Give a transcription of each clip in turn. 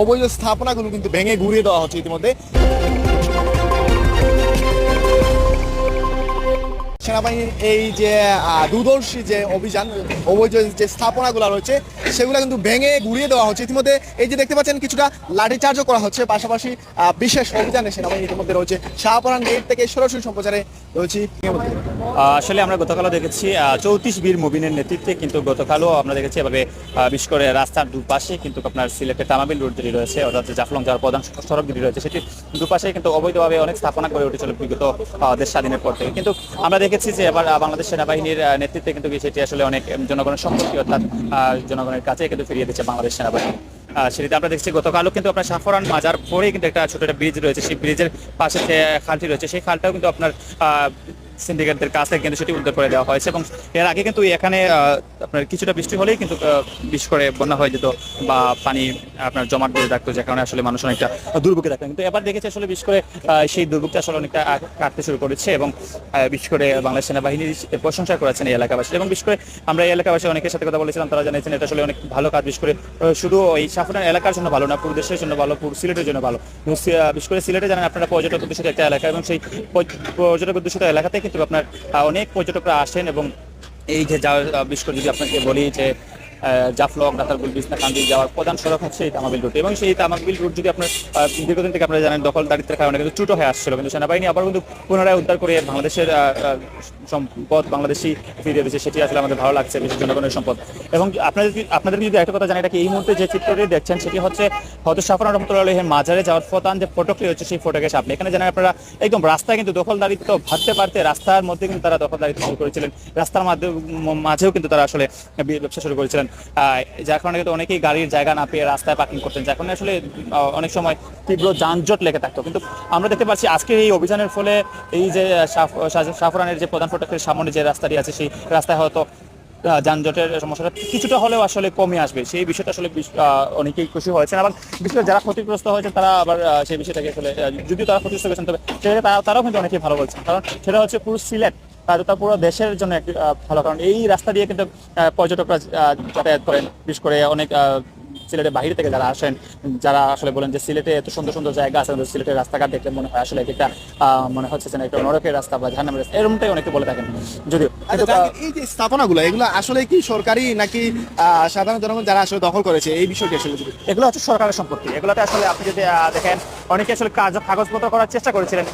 অবৈধ স্থাপনাগুলো কিন্তু ভেঙে ঘুরিয়ে দেওয়া হচ্ছে ইতিমধ্যে। সেনাবাহিনীর এই যে আহ, দূরদর্শী যে অভিযান অবৈধ যে স্থাপনাগুলো রয়েছে সেগুলো কিন্তু ভেঙে ঘুরিয়ে দেওয়া হচ্ছে। ইতিমধ্যে এই যে দেখতে পাচ্ছেন কিছুটা লাঠিচার্জও করা হচ্ছে। পাশাপাশি বিশেষ অভিযানে সেনাবাহিনী ইতিমধ্যে রয়েছে। শাহপরান গেট থেকে সরাসরি সম্প্রচারে আসলে আমরা গতকালও দেখেছি চৌত্রিশ বীর মুবিনের নেতৃত্বে কিন্তু গতকালও আমরা দেখেছি এভাবে বিশেষ করে রাস্তার দুপাশে কিন্তু আপনার সিলেটের তামাবিল রোড যেটি রয়েছে, অর্থাৎ জাফলং যাওয়ার প্রধান সড়ক যেটি রয়েছে সেটি দুপাশে কিন্তু অবৈধভাবে অনেক স্থাপনা করে উঠেছিল বিগত দেশ স্বাধীনের পর থেকে। কিন্তু আমরা দেখেছি যে এবার বাংলাদেশ সেনাবাহিনীর নেতৃত্বে কিন্তু সেটি আসলে অনেক জনগণের সম্পত্তি অর্থাৎ জনগণের কাছে কিন্তু ফিরিয়ে দিচ্ছে বাংলাদেশ সেনাবাহিনী। সেটিতে আমরা দেখছি গতকালও কিন্তু আপনার সাফরান মাজার পরেই কিন্তু একটা ছোট একটা ব্রিজ রয়েছে। সেই ব্রিজের পাশে খালটি রয়েছে। সেই খালটাও কিন্তু আপনার সিন্ডিকেটদের কাছ কিন্তু সেটি উদ্ধার করে দেওয়া হয়েছে এবং এর আগে কিন্তু এখানে আপনার কিছুটা বৃষ্টি হলেই কিন্তু বিশেষ করে বন্যা হয়ে যেত বা পানি আপনার জমাট বেঁধে থাকতো, যে কারণে আসলে মানুষ অনেকটা দুর্ভোগে থাকতো কিন্তু এবার দেখেছি আসলে বিশেষ করে সেই দুর্ভোগটা আসলে অনেকটা কাটতে শুরু করেছে এবং বিশেষ করে বাংলাদেশ সেনাবাহিনীর প্রশংসা করেছেন এই এলাকাবাসী এবং বিশেষ করে আমরা এই এলাকাবাসী অনেকের সাথে কথা বলেছিলাম, তারা জানিয়েছেন এটা আসলে অনেক ভালো কাজ বিশেষ করে শুধু ওই সাফরান এলাকার জন্য ভালো না, পুরো দেশের জন্য ভালো, পুরো সিলেটের জন্য ভালো। বিশেষ করে সিলেটে জানেন আপনারা পর্যটক অধ্যুষিত একটা এলাকা এবং সেই পর্যটক অধ্যুষিত এলাকাতে কিন্তু আপনার অনেক পর্যটকরা আসেন এবং এই যে যা বিশ্ব যদি আপনাকে বলি যে জাফলং রাতারগুল বিছনাকান্দি যাওয়ার প্রধান সড়ক হচ্ছে এই তামাবিল রুট। এবং সেই তামাবিল রুট যদি আপনার দীর্ঘদিন থেকে আপনারা জানেন, দখল দারিদ্রের কারণে কিন্তু চ্যুত হয়ে আসছিল কিন্তু সেনাবাহিনী আবার কিন্তু পুনরায় উদ্ধার করে বাংলাদেশের সম্পদ বাংলাদেশি ফিরিয়ে দিয়েছে, সেটি আসলে আমাদের ভালো লাগছে, বিশেষ জনগণের সম্পদ। এবং আপনাদের আপনাদেরকে যদি একটা কথা জানি এটা এই মুহূর্তে যে চিত্রটি দেখছেন, সেটি হচ্ছে হয়তো সাফরান রহমতুল্লাহের মাজারে যাওয়ার প্রধান যে ফটকটি হচ্ছে সেই ফটকের সামনে। এখানে জানেন আপনারা একদম রাস্তায় কিন্তু দখলদারিত্ব ভাবতে পারতে রাস্তার মধ্যে কিন্তু তারা দখলদারিত্ব শুরু করেছিলেন। রাস্তার মাধ্যমে, মাঝেও কিন্তু তারা আসলে ব্যবসা শুরু করেছিলেন। যার কারণে কিন্তু অনেকেই গাড়ির জায়গা না পেয়ে রাস্তায় পার্কিং করতেন, যার কারণে আসলে অনেক সময় তীব্র যানজট লেগে থাকতো। কিন্তু আমরা দেখতে পাচ্ছি আজকের এই অভিযানের ফলে এই যে সাফ- সাফরানের যে প্রধান ফটকের সামনে যে রাস্তাটি আছে, সেই রাস্তায় হয়তো যানজটের সমস্যাটা কিছুটা হলেও আসলে কমে আসবে। সেই বিষয়টা আসলে অনেকেই খুশি হয়েছেন এবং বিশেষ যারা ক্ষতিগ্রস্ত হয়েছেন, তারা আবার সেই বিষয়টাকে আসলে যদিও তারা ক্ষতিগ্রস্ত হয়েছেন, তবে তারা, তারাও কিন্তু অনেকেই ভালো বলছেন। কারণ সেটা হচ্ছে পুরো সিলেট তা পুরো দেশের জন্য একটি ভালো কারণ এই রাস্তা দিয়ে কিন্তু আহ, পর্যটকরা যাতায়াত করেন। বিশেষ করে অনেক সিলেটের বাইরে থেকে যারা আসেন যারা আসলে বলেন যে সিলেটে এত সুন্দর সুন্দর জায়গা আছে আমাদের সিলেটের রাস্তাঘাট দেখলে মনে হয় আসলে এটা আহ, মনে হচ্ছে যেন একটা নরকের রাস্তা বা জাহান্নামের রাস্তা। এরকমটাই অনেকে বলে থাকেন। যদিও আচ্ছা, এই যে স্থাপনাগুলো এগুলো আসলে কি সরকারি নাকি আহ, সাধারণ জনগণ যারা আসলে দখল করেছে এই বিষয়টি আসলে এগুলো হচ্ছে সরকারের সম্পত্তি। এগুলোতে আসলে আপনি যদি আহ, দেখেন অনেকে আসলে কাজ কাগজপত্র করার চেষ্টা করেছিলেন।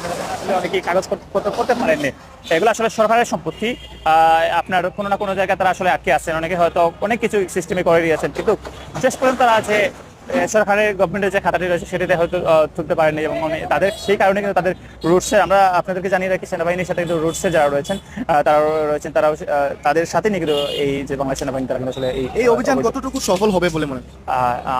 অনেকে আসলে কাগজপত্র করতে পারেননি। এগুলো আসলে সরকারের সম্পত্তি। আপনার কোনো না কোনো জায়গায় তারা আসলে আটকে আছেন। অনেকে হয়তো অনেক কিছু সিস্টেমে করে দিয়েছেন। কিন্তু শেষ পর্যন্ত তারা আছে সরকারের গভর্নমেন্টের যে খাতাটি রয়েছে সেটিতে হয়তো তুলতে পারেনি এবং তাদের সেই কারণে কিন্তু তাদের রুটসে আমরা আপনাদেরকে জানিয়ে রাখি সেনাবাহিনীর সাথে কিন্তু রুটসে যারা রয়েছেন তারা রয়েছেন তারাও তাদের সাথে নিয়ে কিন্তু এই যে বাংলা সেনাবাহিনী তারা কিন্তু আসলে এই অভিযান কতটুকু সফল হবে বলে মনে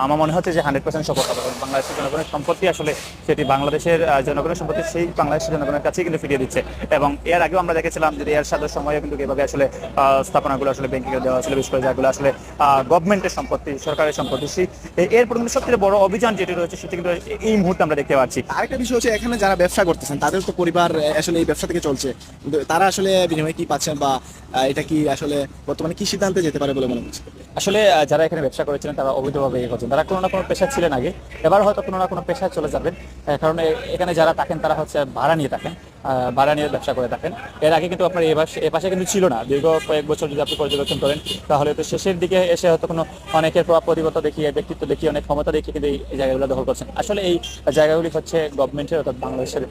আমার মনে হচ্ছে যে হান্ড্রেড পার্সেন্ট সফল হবে। বাংলাদেশের জনগণের সম্পত্তি আসলে সেটি বাংলাদেশের জনগণের সম্পত্তি সেই বাংলাদেশের জনগণের কাছেই কিন্তু ফিরিয়ে দিচ্ছে। এবং এর আগেও আমরা দেখেছিলাম যে এর সাথে সময়ে কিন্তু এভাবে আসলে আহ, স্থাপনাগুলো আসলে ব্যাংকিং দেওয়া ছিল বিশেষ করে যেগুলো আসলে গভর্নমেন্টের সম্পত্তি সরকারের সম্পত্তি। সেই এরপর কিন্তু সবচেয়ে বড় অভিযান যেটি রয়েছে সেটি কিন্তু এই মুহূর্তে আমরা দেখতে পাচ্ছি। আরেকটা বিষয় হচ্ছে এখানে যারা ব্যবসা করতেছেন তাদের তো পরিবার আসলে এই ব্যবসা থেকে চলছে। কিন্তু তারা আসলে বিনিময়ে কি পাচ্ছেন বা এটা কি আসলে বর্তমানে কি সিদ্ধান্তে যেতে পারে বলে মনে হচ্ছে? আসলে যারা এখানে ব্যবসা করেছিলেন তারা অবৈধভাবে এ করছেন তারা কোনো না কোনো পেশা ছিলেন আগে। এবার হয়তো কোনো না কোনো পেশায় চলে যাবেন। কারণ এখানে যারা থাকেন তারা হচ্ছে ভাড়া নিয়ে থাকেন। ভাড়া নিয়ে ব্যবসা করে থাকেন। এর আগে কিন্তু আপনার এ পাশে কিন্তু ছিল না। দীর্ঘ কয়েক বছর যদি আপনি পর্যবেক্ষণ করেন, তাহলে তো শেষের দিকে এসে হয়তো কোনো অনেকের প্রভাব প্রতিবদ্ধতা দেখিয়ে, ব্যক্তিত্ব দেখিয়ে, অনেক ক্ষমতা দেখিয়ে কিন্তু এই জায়গাগুলো দখল করছেন। আসলে এই জায়গাগুলি হচ্ছে গভর্নমেন্টের অর্থাৎ বাংলাদেশের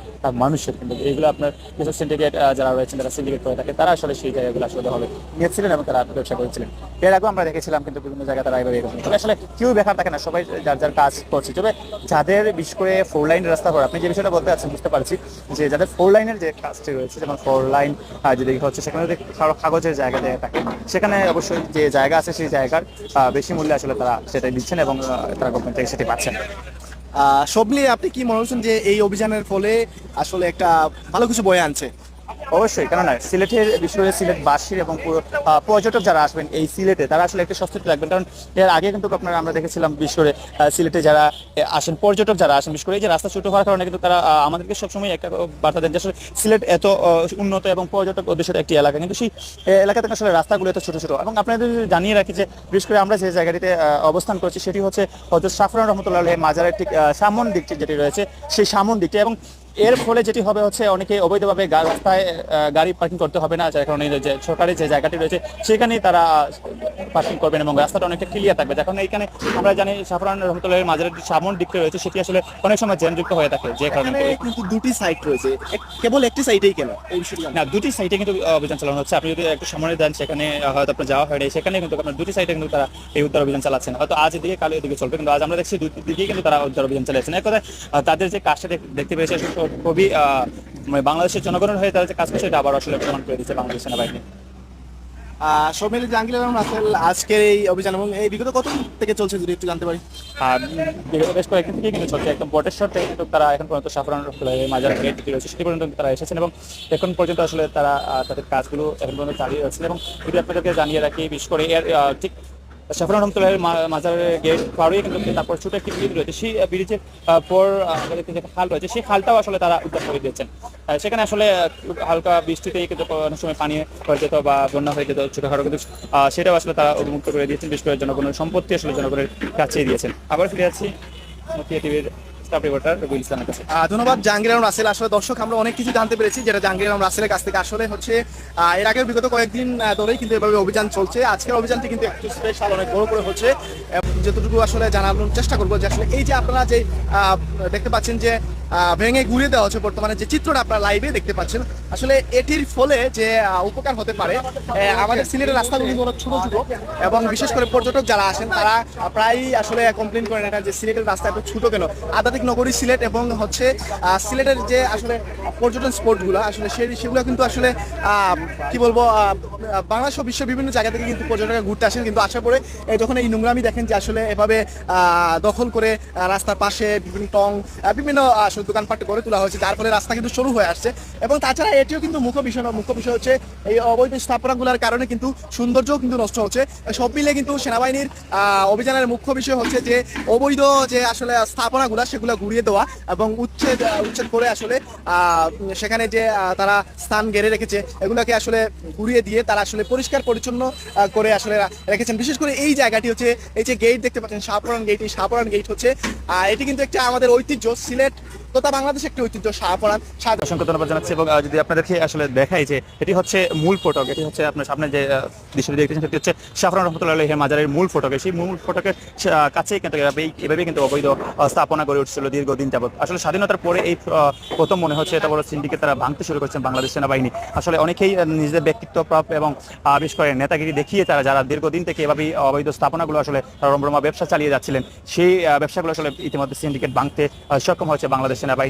মানুষের কিন্তু। এইগুলো আপনার কিছু সিন্ডিকেট যারা রয়েছেন, যারা সিন্ডিকেট করে থাকে, তারা আসলে সেই জায়গাগুলো আসলে দখলে নিয়েছিলেন এবং তারা ব্যবসা করেছিলেন। এর আগেও আমরা দেখেছিলাম কিন্তু বিভিন্ন জায়গায় তারা এভাবে এরকম। তবে আসলে কেউ বেকার থাকে না, সবাই যার যার কাজ করছে। তবে যাদের বিশেষ করে ফোর লাইন রাস্তা করে আপনি যে বিষয়টা বলতে আছেন বুঝতে পারছি যে যাদের ফোর লাইনের যে কাজটি রয়েছে, যেমন ফোর লাইন যদি হচ্ছে সেখানে যদি কাগজের জায়গা দেওয়া থাকে, সেখানে অবশ্যই যে জায়গা আছে সেই জায়গার বেশি মূল্যে আসলে তারা সেটাই দিচ্ছেন এবং তারা গভর্নমেন্ট থেকে সেটি পাচ্ছেন। সব মিলিয়ে আপনি কি মনে হচ্ছেন যে এই অভিযানের ফলে আসলে একটা ভালো কিছু বয়ে আনছে? অবশ্যই, কেননা সিলেটের বিশেষ করে সিলেটবাসীর এবং পর্যটক যারা আসবেন এই সিলেটে, তারা আসলে একটা সস্তিতে রাখবেন কারণ এর আগে কিন্তু আপনারা, আমরা দেখেছিলাম বিশেষ করে সিলেটে যারা আসেন, পর্যটক যারা আসেন, বিশেষ করে এই যে রাস্তা ছোট হওয়ার কারণে কিন্তু তারা আমাদেরকে সবসময় একটা বার্তা দেন যে আসলে সিলেট এত উন্নত এবং পর্যটক অধ্যুষিত একটি এলাকা। কিন্তু সেই এলাকাতে আসলে রাস্তাগুলো এত ছোট ছোট। এবং আপনাদের জানিয়ে রাখি যে, বিশেষ করে আমরা যে জায়গাটিতে অবস্থান করছি, সেটি হচ্ছে হজরত সাফরান রহমতুল্লাহ মাজারের ঠিক সামন দিকটি যেটি রয়েছে, সেই সামন দিকটি। এবং এর ফলে যেটি হবে হচ্ছে অনেকে অবৈধভাবে রাস্তায় গাড়ি পার্কিং করতে হবে না যার কারণে যে সরকারি যে জায়গাটি রয়েছে সেখানেই তারা পার্কিং করবেন এবং রাস্তাটা অনেকটা ক্লিয়ার থাকবে। যার কারণে এখানে আমরা জানি সাফরান রহমতুল্লাহের যে সামন দিকটি রয়েছে সেটি আসলে অনেক সময় জ্যামযুক্ত হয়ে থাকে যে কারণে। কিন্তু দুটি সাইট রয়েছে কেবল একটি সাইটেই কেন? না দুটি সাইটে কিন্তু অভিযান চালানো হচ্ছে। আপনি যদি একটু সামনে দেন সেখানে হয়তো আপনার যাওয়া হয়নি। সেখানে কিন্তু আপনার দুটি সাইটে কিন্তু তারা এই উদ্ধার অভিযান চালাচ্ছেন। হয়তো আজ এদিকে কালো এদিকে চলবে কিন্তু আজ আমরা দেখছি দুটি দিকেই কিন্তু তারা উদ্ধার অভিযান চালাচ্ছেন এক আহ, তাদের যে কাজটা দেখতে পেয়েছে খুবই মানে বাংলাদেশের জনগণের হয়ে তাদের যে কাজ করছে এটা আবার আসলে প্রমাণ করে দিচ্ছে বাংলাদেশ সেনাবাহিনী। সব জাহাঙ্গীর আলম রাসেল আজকের এই অভিযান এবং এই বিগত কত থেকে চলছে যদি একটু জানতে পারি? বিগত বেশ কয়েকদিন থেকে কিন্তু চলছে একদম বটেশ্বর থেকে কিন্তু তারা এখন পর্যন্ত সাফরান মাজার গেট যেটি রয়েছে সেটি পর্যন্ত তারা এসেছেন এবং এখন পর্যন্ত আসলে তারা তাদের কাজগুলো এখন পর্যন্ত চালিয়ে যাচ্ছেন এবং যদি আপনাদেরকে জানিয়ে রাখি বিশেষ করে এর ঠিক সাফরান রহমতুল্লাহ মাজারের গেট পাড়িয়ে কিন্তু তারপর ছোট একটি ব্রিজ রয়েছে। সেই ব্রিজের পর আমাদের যে খাল রয়েছে। সেই খালটাও আসলে তারা উদ্ধার করে দিয়েছেন। সেখানে আসলে হালকা বৃষ্টিতেই কিন্তু অনেক সময় পানি হয়ে যেত বা বন্যা হয়ে যেত ছোটখাটো কিন্তু সেটাও আসলে তারা অভিমুক্ত করে দিয়েছেন। বিশেষ করে জনগণের সম্পত্তি আসলে জনগণের কাছে দিয়েছেন। আবার ফিরে নকিয়া টিভির ধন্যবাদ, জাহাঙ্গীর রাসেল। আসলে দর্শক, আমরা অনেক কিছু জানতে পেরেছি যেটা জাহাঙ্গীর রাসেলের কাছ থেকে। আসলে হচ্ছে এর আগের বিগত কয়েকদিন ধরেই কিন্তু এভাবে অভিযান চলছে। আজকের অভিযানটি কিন্তু একটু স্পেশাল অনেক বড় করে হচ্ছে। যতটুকু আসলে জানানোর চেষ্টা করব যে আসলে এই যে আপনারা যে দেখতে পাচ্ছেন যে ভেঙে ঘুরিয়ে দেওয়া হচ্ছে বর্তমানে যে চিত্রটা আপনারা লাইভে দেখতে পাচ্ছেন। আসলে এটির ফলে যে উপকার হতে পারে আমাদের সিলেটের রাস্তাগুলি অনেক ছোট ছোট এবং বিশেষ করে পর্যটক যারা আসেন, তারা প্রায়ই আসলে কমপ্লেন করেন এটা যে সিলেটের রাস্তা একটু ছোট কেন? আদাতিক নগরী সিলেট এবং হচ্ছে সিলেটের যে আসলে পর্যটন স্পটগুলো, আসলে সেই সেগুলো কিন্তু আসলে কি বলব বাংলাদেশ বিশ্বের বিভিন্ন জায়গা থেকে কিন্তু পর্যটকরা ঘুরতে আসেন। কিন্তু আসার পরে যখন এই নোংরামি দেখেন যে আসলে এভাবে দখল করে রাস্তার পাশে বিভিন্ন টং বিভিন্ন আসলে দোকানপাট গড়ে তোলা হয়েছে। যার ফলে রাস্তা কিন্তু শুরু হয়ে আসছে এবং তাছাড়া এটিও কিন্তু মুখ্য বিষয় মুখ্য বিষয় হচ্ছে এই অবৈধ স্থাপনাগুলোর কারণে কিন্তু সৌন্দর্যও কিন্তু নষ্ট হচ্ছে। সব মিলে কিন্তু সেনাবাহিনীর অভিযানের মুখ্য বিষয় হচ্ছে যে অবৈধ যে আসলে স্থাপনাগুলো, সেগুলো ঘুরিয়ে দেওয়া এবং উচ্ছেদ উচ্ছেদ করে আসলে সেখানে যে তারা স্থান ঘেরে রেখেছে, এগুলোকে আসলে ঘুরিয়ে দিয়ে তারা আসলে পরিষ্কার পরিচ্ছন্ন করে আসলে রেখেছেন। বিশেষ করে এই জায়গাটি হচ্ছে, এই যে গেট দেখতে পাচ্ছেন শাহপুরান গেট এই শাহপুরান গেট হচ্ছে এটি কিন্তু একটা আমাদের ঐতিহ্য। সিলেট তথা বাংলাদেশ একটি ঐতিহ্য শাহপুরান শাহ অসংখ্য ধন্যবাদ জানাচ্ছি এবং যদি আপনাদেরকে আসলে দেখাই যে এটি হচ্ছে মূল ফটক, এটি হচ্ছে আপনার সামনে যে দৃশ্যটি দেখতেছেন, সেটি হচ্ছে সাফরান রহমতুল্লাহ আলাইহির মাজারের মূল ফটকে। সেই মূল ফটকের কাছেই কিন্তু এভাবেই কিন্তু অবৈধ স্থাপনা গড়ে উঠছিল দীর্ঘদিন যাবত আসলে স্বাধীনতার পরে এই প্রথম মনে হচ্ছে এটা বড় সিন্ডিকেট তারা ভাঙতে শুরু করেছেন বাংলাদেশ সেনাবাহিনী। আসলে অনেকেই নিজেদের ব্যক্তিত্ব প্রাপ এবং বিশেষ করে নেতাগিরি দেখিয়ে তারা, যারা দীর্ঘদিন থেকে এভাবেই অবৈধ স্থাপনাগুলো আসলে রমরমা ব্যবসা চালিয়ে যাচ্ছিলেন, সেই ব্যবসাগুলো আসলে ইতিমধ্যে সিন্ডিকেট ভাঙতে সক্ষম হয়েছে বাংলাদেশ সেনাবাহিনী